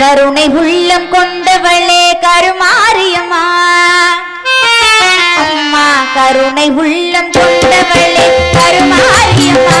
கருணை உள்ளம் கொண்டவளே கருமாரியம்மா. அம்மா கருணை உள்ளம் கொண்டவளே கருமாரியம்மா.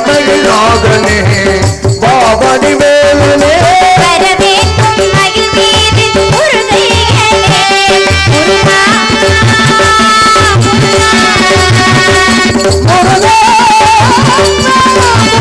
tem droga, nem